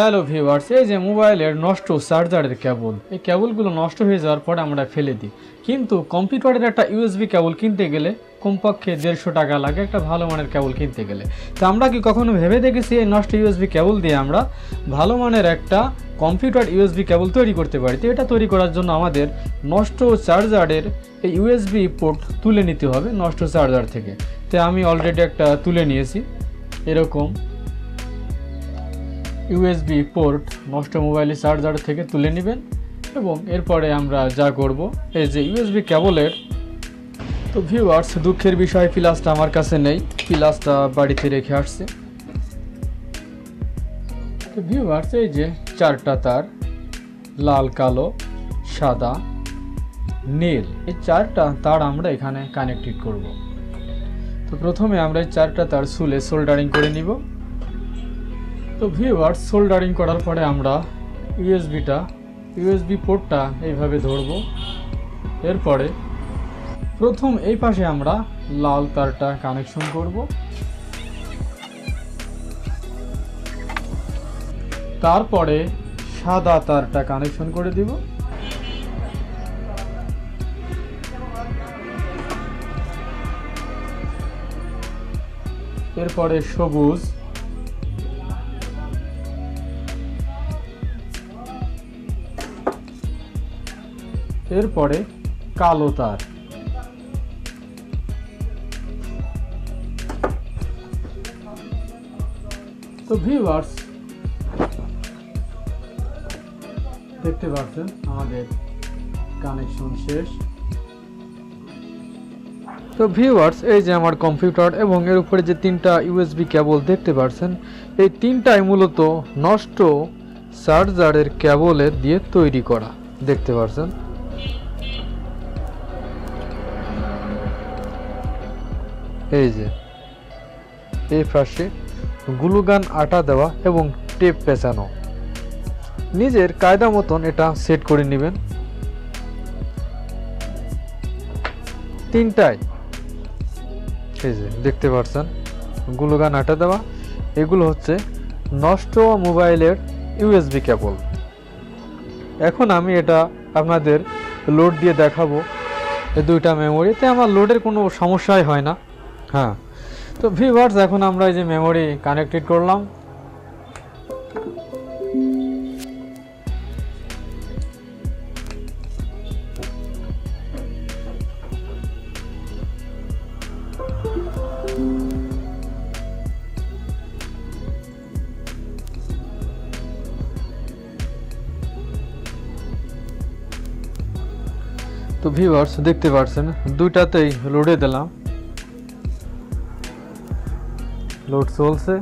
Hello viewers এই যে মোবাইলের নষ্ট চার্জারের কেবল এই কেবলগুলো নষ্ট হয়ে যাওয়ার পরে আমরা ফেলে দিই। কিন্তু কম্পিউটারের একটা ইউএসবি কেবল কিনতে গেলে কমপক্ষে দেড়শো টাকা লাগে একটা ভালো মানের কেবল কিনতে গেলে। তো আমরা কি কখনো ভেবে দেখেছি এই নষ্ট ইউএসবি কেবল দিয়ে আমরা ভালো মানের একটা কম্পিউটার ইউএসবি কেবল তৈরি করতে পারি? তো এটা তৈরি করার জন্য আমাদের নষ্ট চার্জারের এই ইউএসবি পোর্ট তুলে নিতে হবে নষ্ট চার্জার থেকে। তো আমি অলরেডি একটা তুলে নিয়েছি। এরকম ইউএসবি পোর্ট নষ্ট মোবাইলের চার্জার থেকে তুলে নেবেন এবং এরপরে আমরা যা করব, এই যে ইউএসবি কেবলের তো ভিউয়ার্স দুঃখের বিষয় ফিলাসটা আমার কাছে নেই ফিলাসটা বাড়িতে রেখে আসছে। তো ভিউয়ার্স এই যে চারটা তার, লাল, কালো, সাদা, নীল, এই চারটা তার আমরা এখানে কানেক্টেড করব। তো প্রথমে আমরা এই চারটা তার সুলে সোল্ডারিং করে নিব। তো ভিউয়ার্স সোল্ডারিং করার পরে আমরা ইউএসবিটা ইউএসবি পোর্টটা এইভাবে ধরবো। এরপরে প্রথম এই পাশে আমরা লাল তারটা কানেকশন করব। তারপরে সাদা তারটা কানেকশন করে দিব। এরপরে সবুজ এরপরে কালো তার। তো ভিউয়ার্স দেখতে পাচ্ছেন আমাদের কানেকশন শেষ। তো ভিউয়ার্স এই যে আমার কম্পিউটার এবং এর উপরে যে তিনটা ইউএসবি কেবল দেখতে পাচ্ছেন, এই তিনটাই মূলত নষ্ট চার্জারের কেবলের দিয়ে তৈরি করা। দেখতে পাচ্ছেন? এই যে, এই পাশে গ্লুগান আটা দেওয়া এবং টেপ পেঁচানো। নিজের কায়দা মতন এটা সেট করে নেবেন। তিনটায়, এই যে, দেখতে পাচ্ছেন গ্লুগান আটা দেওয়া, এগুলো হচ্ছে নষ্ট মোবাইলের ইউএসবি কেবল। এখন আমি এটা আপনাদের লোড দিয়ে দেখাবো। এই দুইটা মেমোরিতে আমার লোডের কোনো সমস্যাই হয় না। হ্যাঁ। তো ভিভার্স এখন আমরা এই যে মেমোরি কানেক্টেড করলাম। তো ভিভার্স দেখতে পাচ্ছেন দুইটাতেই লোডে দিলাম লোড চলছে